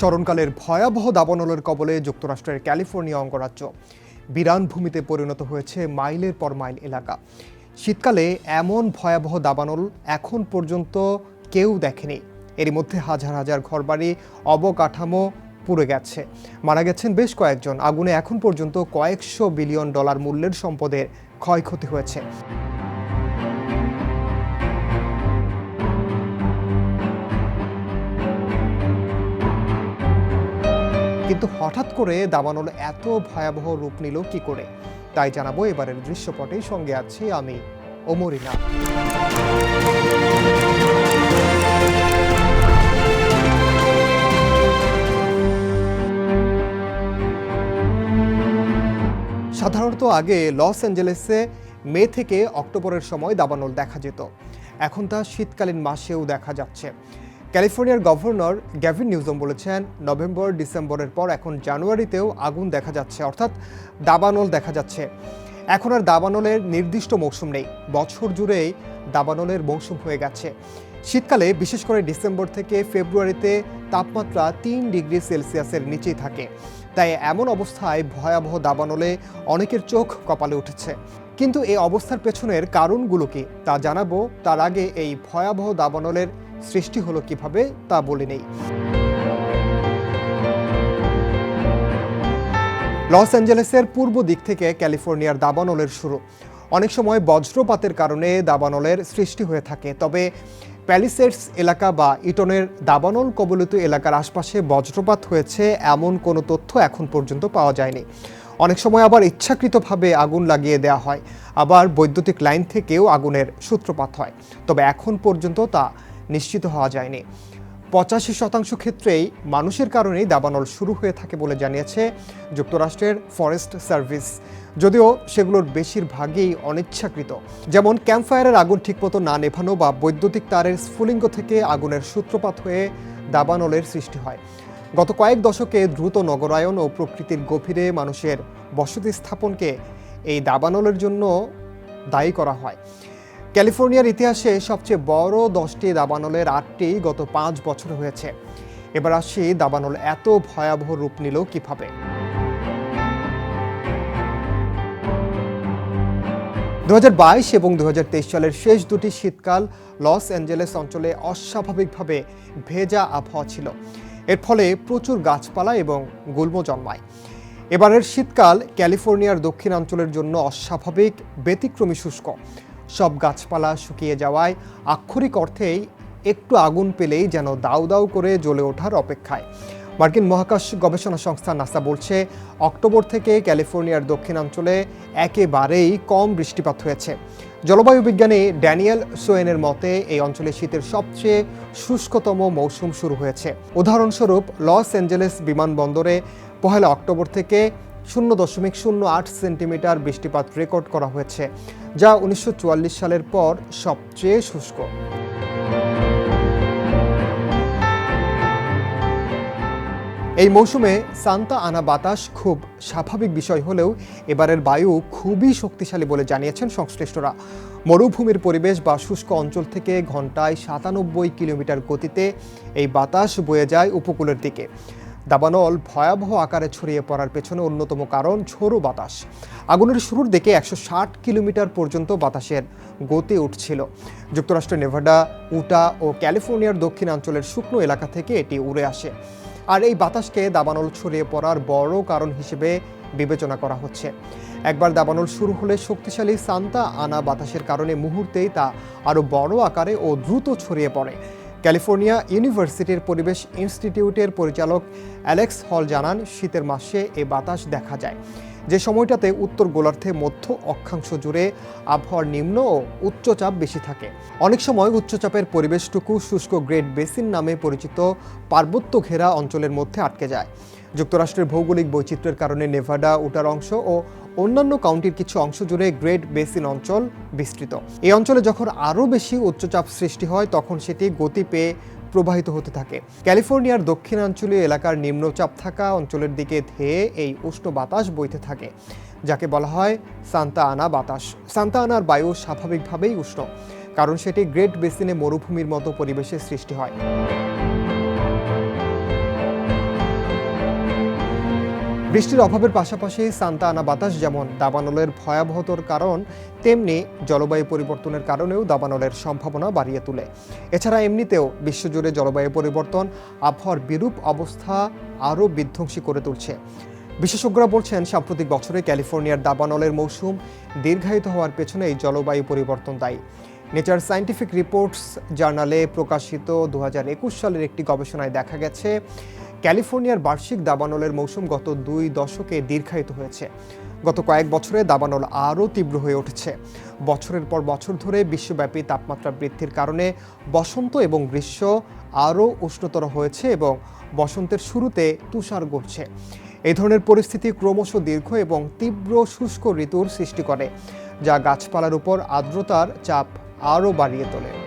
স্মরণকালের ভয়াবহ দাবানলের কবলে যুক্তরাষ্ট্রের ক্যালিফোর্নিয়া অঙ্গরাজ্য। বিরান ভূমিতে পরিণত হয়েছে মাইলের পর মাইল এলাকা। শীতকালে এমন ভয়াবহ দাবানল এখন পর্যন্ত কেউ দেখেনি। এরই মধ্যে হাজার হাজার ঘরবাড়ি, অবকাঠামো পুড়ে গেছে। মারা গেছেন বেশ কয়েকজন। আগুনে এখন পর্যন্ত কয়েকশো বিলিয়ন ডলার মূল্যের সম্পদের ক্ষয়ক্ষতি হয়েছে। কিন্তু হঠাৎ করে দাবানল এত ভয়াবহ রূপ নিল কি করে? তাই জানাব এবারের দৃশ্যপটে সঙ্গে আছি আমি ওমরিনা সাধারণত আগে লস অ্যাঞ্জেলেসে মে থেকে অক্টোবরের সময় দাবানল দেখা যেত। এখন তা শীতকালীন মাসেও দেখা যাচ্ছে। ক্যালিফোর্নিয়ার গভর্নর গ্যাভিন নিউজম বলেছেন, নভেম্বর, ডিসেম্বরের পর এখন জানুয়ারিতেও আগুন দেখা যাচ্ছে, অর্থাৎ দাবানল দেখা যাচ্ছে। এখন আর দাবানলের নির্দিষ্ট মৌসুম নেই, বছর জুড়েই দাবানলের মৌসুম হয়ে গেছে। শীতকালে বিশেষ করে ডিসেম্বর থেকে ফেব্রুয়ারিতে তাপমাত্রা তিন ডিগ্রি সেলসিয়াসের নিচেই থাকে। তাই এমন অবস্থায় ভয়াবহ দাবানলে অনেকের চোখ কপালে উঠেছে। কিন্তু এই অবস্থার পেছনের কারণগুলো কি তা জানাব। তার আগে এই ভয়াবহ দাবানলের সৃষ্টি হলো কীভাবে তা বলে নেই। লস অ্যাঞ্জেলেসের পূর্ব দিক থেকে ক্যালিফোর্নিয়ার দাবানলের শুরু। অনেক সময় বজ্রপাতের কারণে দাবানলের সৃষ্টি হয়ে থাকে, তবে প্যালিসেডস এলাকা বা ইটনের দাবানল কবলিত এলাকার আশপাশে বজ্রপাত হয়েছে এমন কোনো তথ্য এখন পর্যন্ত পাওয়া যায়নি। অনেক সময় আবার ইচ্ছাকৃতভাবে আগুন লাগিয়ে দেওয়া হয়, আবার বৈদ্যুতিক লাইন থেকেও আগুনের সূত্রপাত হয়। তবে এখন পর্যন্ত তা নিশ্চিত হওয়া যায়নি। পঁচাশি শতাংশ ক্ষেত্রেই মানুষের কারণেই দাবানল শুরু হয়ে থাকে বলে জানিয়েছে যুক্তরাষ্ট্রের ফরেস্ট সার্ভিস। যদিও সেগুলোর বেশিরভাগই অনিচ্ছাকৃত। যেমন ক্যাম্পফায়ারের আগুন ঠিকমতো না নেভানো বা বৈদ্যুতিক তারের স্ফুলিঙ্গ থেকে আগুনের সূত্রপাত হয়ে দাবানলের সৃষ্টি হয়। গত কয়েক দশকে দ্রুত নগরায়ন ও প্রকৃতির গভীরে মানুষের বসতি স্থাপনকে এই দাবানলের জন্য দায়ী করা হয়। ক্যালিফোর্নিয়ার ইতিহাসে সবচেয়ে বড় দশটি দাবানলের আটটি গত পাঁচ বছর হয়েছে। এবার আসি দাবানল এত ভয়াবহ রূপ নিল কীভাবে? দুহাজার বাইশ এবং দু হাজার তেইশ সালের শেষ দুটি শীতকাল লস অ্যাঞ্জেলেস অঞ্চলে অস্বাভাবিকভাবে ভেজা আবহাওয়া ছিল। এর ফলে প্রচুর গাছপালা এবং গুল্ম জন্মায়। এবারের শীতকাল ক্যালিফোর্নিয়ার দক্ষিণাঞ্চলের জন্য অস্বাভাবিক, ব্যতিক্রমী শুষ্ক। সব গাছপালা শুকিয়ে যাওয়ায় আক্ষরিক অর্থেই একটু আগুন পেলেই যেন দাউ দাউ করে জ্বলে ওঠার অপেক্ষায়। মার্কিন মহাকাশ গবেষণা সংস্থা নাসা বলছে, অক্টোবর থেকে ক্যালিফোর্নিয়ার দক্ষিণাঞ্চলে একেবারেই কম বৃষ্টিপাত হয়েছে। জলবায়ু বিজ্ঞানী ড্যানিয়েল সোয়েনের মতে, এই অঞ্চলে শীতের সবচেয়ে শুষ্কতম মৌসুম শুরু হয়েছে। উদাহরণস্বরূপ, লস অ্যাঞ্জেলেস বিমানবন্দরে পহেলা অক্টোবর থেকে শূন্য দশমিক শূন্য আট সেন্টিমিটার বৃষ্টিপাত রেকর্ড করা হয়েছে, যা উনিশশো চুয়াল্লিশ সালের পর সবচেয়ে শুষ্ক। এই মৌসুমে সান্তা আনা বাতাস খুব স্বাভাবিক বিষয় হলেও এবারের বায়ু খুবই শক্তিশালী বলে জানিয়েছেন সংশ্লিষ্টরা। মরুভূমির পরিবেশ বা শুষ্ক অঞ্চল থেকে ঘন্টায় সাতানব্বই কিলোমিটার গতিতে এই বাতাস বয়ে যায় উপকূলের দিকে। দাবানল ভয়াবহ আকারে ছড়িয়ে পড়ার পেছনে অন্যতম কারণ ঝোড়ো বাতাস। আগুনের শুরুর দিকে একশো ষাট কিলোমিটার পর্যন্ত বাতাসের গতি উঠছিল। যুক্তরাষ্ট্রের নেভাডা, উটা ও ক্যালিফোর্নিয়ার দক্ষিণাঞ্চলের শুকনো এলাকা থেকে এটি উড়ে আসে। আর এই বাতাসকে দাবানল ছড়িয়ে পড়ার বড় কারণ হিসেবে বিবেচনা করা হচ্ছে। একবার দাবানল শুরু হলে শক্তিশালী সান্তা আনা বাতাসের কারণে মুহূর্তেই তা আরও বড় আকারে ও দ্রুত ছড়িয়ে পড়ে। ক্যালিফোর্নিয়া ইউনিভার্সিটির পরিবেশ ইনস্টিটিউটের পরিচালক অ্যালেক্স হল জানান, শীতের মাসে এ বাতাস দেখা যায়। যে সময়টাতে উত্তর গোলার্ধে মধ্য অক্ষাংশ জুড়ে আবহাওয়ার নিম্ন ও উচ্চচাপ বেশি থাকে। অনেক সময় উচ্চচাপের পরিবেশটুকু শুষ্ক গ্রেট বেসিন নামে পরিচিত পার্বত্য ঘেরা অঞ্চলের মধ্যে আটকে যায়। যুক্তরাষ্ট্রের ভৌগোলিক বৈচিত্র্যের কারণে নেভাডা উটার অংশ ও অন্যান্য কাউন্টির কিছু অংশ জুড়ে গ্রেট বেসিন অঞ্চল বিস্তৃত। এই অঞ্চলে যখন আরও বেশি উচ্চচাপ সৃষ্টি হয়, তখন সেটি গতি পেয়ে প্রবাহিত হতে থাকে। ক্যালিফোর্নিয়ার দক্ষিণাঞ্চলীয় এলাকার নিম্নচাপ থাকা অঞ্চলের দিকে ধেয়ে এই উষ্ণ বাতাস বইতে থাকে, যাকে বলা হয় সান্তা আনা বাতাস। সান্তা আনার বায়ু স্বাভাবিকভাবেই উষ্ণ, কারণ সেটি গ্রেট বেসিনে মরুভূমির মতো পরিবেশের সৃষ্টি হয়। বৃষ্টির অভাবের পাশাপাশি সান্তা আনা বাতাস যেমন দাবানলের ভয়াবহতর কারণ, তেমনি জলবায়ু পরিবর্তনের কারণেও দাবানলের সম্ভাবনা বাড়িয়ে তোলে। এছাড়া এমনিতেও বিশ্বজুড়ে জলবায়ু পরিবর্তন আবহাওয়ার বিরূপ অবস্থা আরও বিধ্বংসী করে তুলছে। বিশেষজ্ঞরা বলছেন, সাম্প্রতিক বছরে ক্যালিফোর্নিয়ার দাবানলের মৌসুম দীর্ঘায়িত হওয়ার পেছনে এই জলবায়ু পরিবর্তন দায়ী। নেচার সায়েন্টিফিক রিপোর্টস জার্নালে প্রকাশিত দু হাজার একুশ সালের একটি গবেষণায় দেখা গেছে, ক্যালিফোর্নিয়ার বার্ষিক দাবানলের মৌসুম গত দুই দশকে দীর্ঘায়িত হয়েছে। গত কয়েক বছরে দাবানল আরও তীব্র হয়ে উঠেছে। বছরের পর বছর ধরে বিশ্বব্যাপী তাপমাত্রা বৃদ্ধির কারণে বসন্ত এবং গ্রীষ্ম আরও উষ্ণতর হয়েছে এবং বসন্তের শুরুতে তুষার গড়ছে। এই ধরনের পরিস্থিতি ক্রমশ দীর্ঘ এবং তীব্র শুষ্ক ঋতুর সৃষ্টি করে, যা গাছপালার উপর আর্দ্রতার চাপ আরও বাড়িয়ে তোলে।